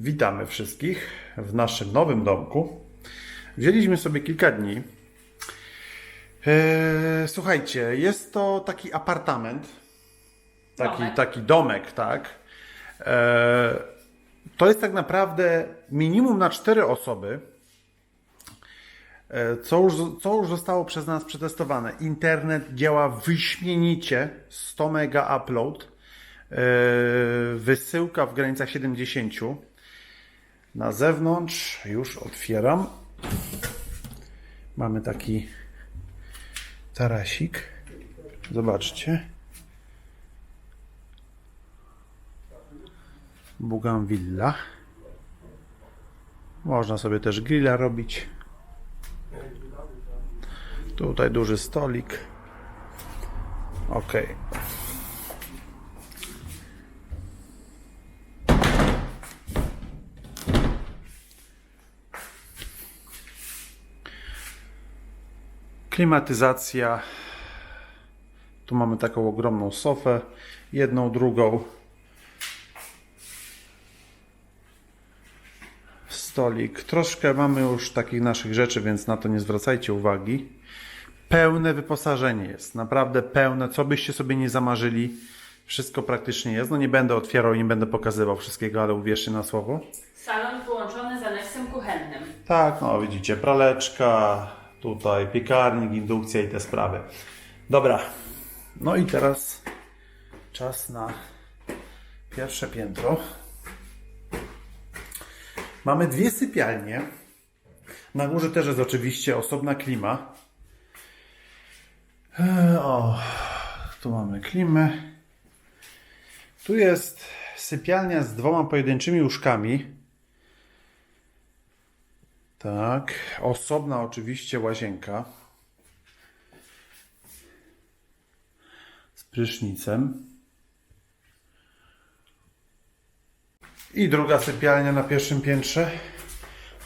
Witamy wszystkich w naszym nowym domku. Wzięliśmy sobie kilka dni. Eee, słuchajcie, jest to taki apartament, taki Domek. taki domek, tak. Eee, to jest tak naprawdę minimum na cztery osoby. E, Co już, co już zostało przez nas przetestowane? Internet działa wyśmienicie, 100 mega upload, e, wysyłka w granicach 70. Na zewnątrz już otwieram. Mamy taki tarasik. Zobaczcie. Bougainvillea. Można sobie też grilla robić. Tutaj duży stolik. Ok. Klimatyzacja. Tu mamy taką ogromną sofę. Jedną, drugą. Stolik. Troszkę mamy już takich naszych rzeczy, więc na to nie zwracajcie uwagi. Pełne wyposażenie jest. Naprawdę pełne. Co byście sobie nie zamarzyli, wszystko praktycznie jest. No nie będę otwierał i nie będę pokazywał wszystkiego, ale uwierzcie na słowo. Salon połączony z aneksem kuchennym. Tak, no widzicie, praleczka, tutaj piekarnik, indukcja i te sprawy. Dobra, no i teraz czas na pierwsze piętro. Mamy dwie sypialnie. Na górze też jest oczywiście osobna klima. Eee, O, tu mamy klimę. Tu jest sypialnia z dwoma pojedynczymi łóżkami. Tak, osobna oczywiście łazienka z prysznicem. I druga sypialnia na pierwszym piętrze.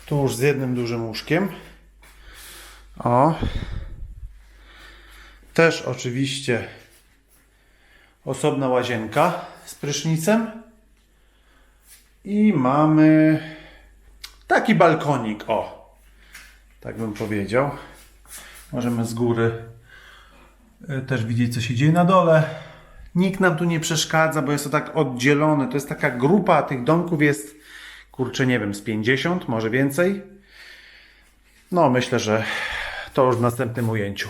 Tu już z jednym dużym łóżkiem. O. Też oczywiście osobna łazienka z prysznicem. I mamy Taki balkonik, o. Tak bym powiedział. Możemy z góry y, też widzieć, co się dzieje na dole. Nikt nam tu nie przeszkadza, bo jest to tak oddzielone. To jest taka grupa tych domków jest, kurczę, nie wiem, z 50, może więcej. No, myślę, że to już w następnym ujęciu.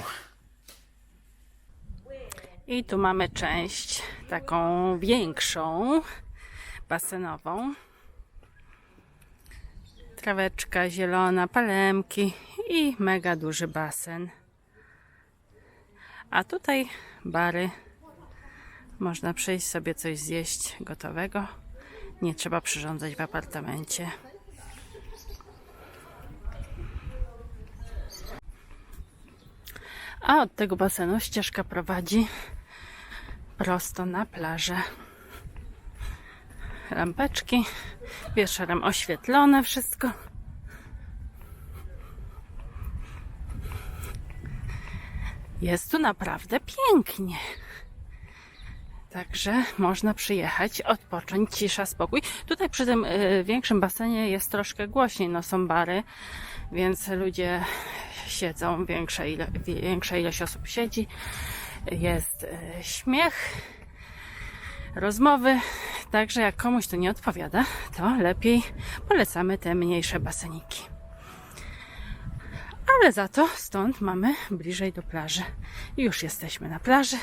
I tu mamy część taką większą, basenową. Traweczka zielona, palemki i mega duży basen. A tutaj bary. Można przyjść sobie coś zjeść gotowego. Nie trzeba przyrządzać w apartamencie. A od tego basenu ścieżka prowadzi prosto na plażę. Lampeczki, wieczorem oświetlone wszystko. Jest tu naprawdę pięknie. Także można przyjechać, odpocząć, cisza, spokój. Tutaj przy tym y, większym basenie jest troszkę głośniej, no są bary, więc ludzie siedzą, większa, ile, większa ilość osób siedzi. Jest y, śmiech, rozmowy. Także jak komuś to nie odpowiada, to lepiej polecamy te mniejsze baseniki. Ale za to stąd mamy bliżej do plaży. Już jesteśmy na plaży.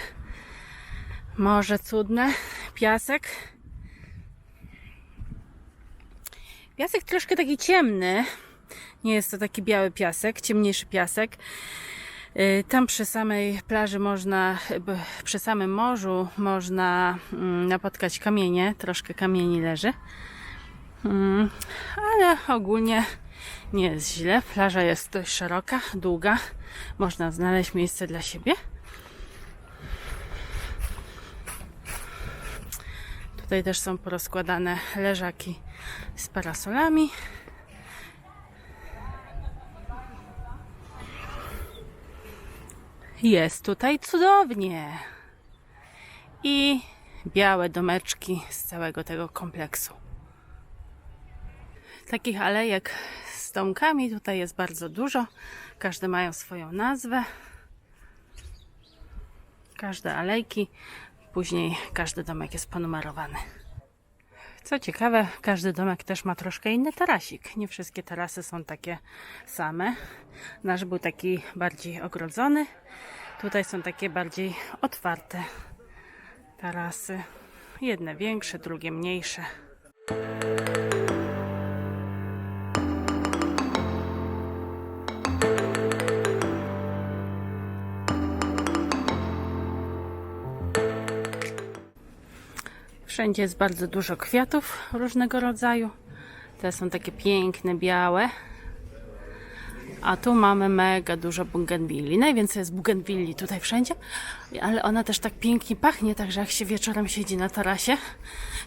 Morze cudne, piasek. Piasek troszkę taki ciemny. Nie jest to taki biały piasek, ciemniejszy piasek. Y, Tam przy samej plaży można, przy samym morzu można mm, napotkać kamienie, troszkę kamieni leży. Mm, Ale ogólnie nie jest źle. Plaża jest dość szeroka, długa. Można znaleźć miejsce dla siebie. Tutaj też są porozkładane leżaki z parasolami. Jest tutaj cudownie. I białe domeczki z całego tego kompleksu. Takich alejek z domkami tutaj jest bardzo dużo. Każde mają swoją nazwę. Każde alejki, później każdy domek jest ponumerowany. Co ciekawe, każdy domek też ma troszkę inny tarasik. Nie wszystkie tarasy są takie same. Nasz był taki bardziej ogrodzony. Tutaj są takie bardziej otwarte tarasy. Jedne większe, drugie mniejsze. Wszędzie jest bardzo dużo kwiatów różnego rodzaju. Te są takie piękne, białe. A tu mamy mega dużo bugenwilli. Najwięcej jest bugenwilli tutaj wszędzie, ale ona też tak pięknie pachnie, także jak się wieczorem siedzi na tarasie,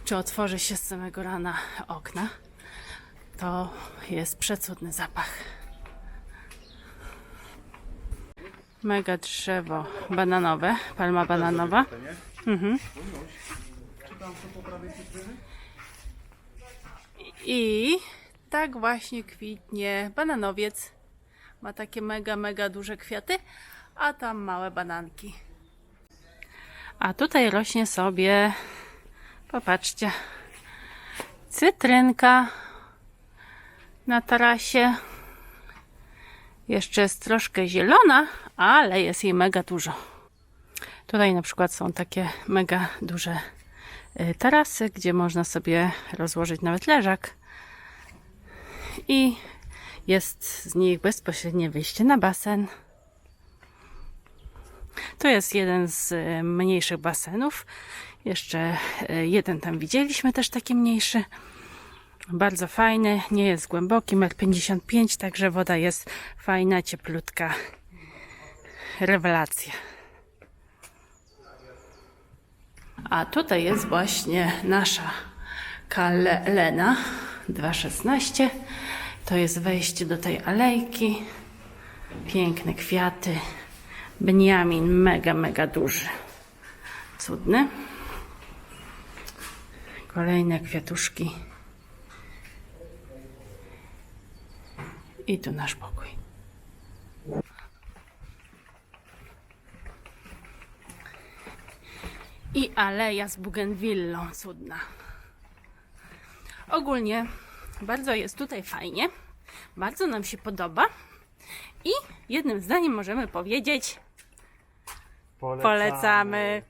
czy otworzy się z samego rana okna, to jest przecudny zapach. Mega drzewo bananowe, palma bananowa. I tak właśnie kwitnie bananowiec. Ma takie mega, mega duże kwiaty, a tam małe bananki. A tutaj rośnie sobie, popatrzcie, cytrynka na tarasie. Jeszcze jest troszkę zielona, ale jest jej mega dużo. Tutaj na przykład są takie mega duże tarasy, gdzie można sobie rozłożyć nawet leżak. I jest z nich bezpośrednie wyjście na basen. To jest jeden z y, mniejszych basenów. Jeszcze y, jeden tam widzieliśmy, też taki mniejszy. Bardzo fajny, nie jest głęboki, 1,55 m, także woda jest fajna, cieplutka. Rewelacja. A tutaj jest właśnie nasza Kalena 2.16. To jest wejście do tej alejki. Piękne kwiaty. Beniamin mega, mega duży. Cudny. Kolejne kwiatuszki. I tu nasz pokój. I aleja z bugenwillą cudna. Ogólnie bardzo jest tutaj fajnie. Bardzo nam się podoba. I jednym zdaniem możemy powiedzieć, polecamy.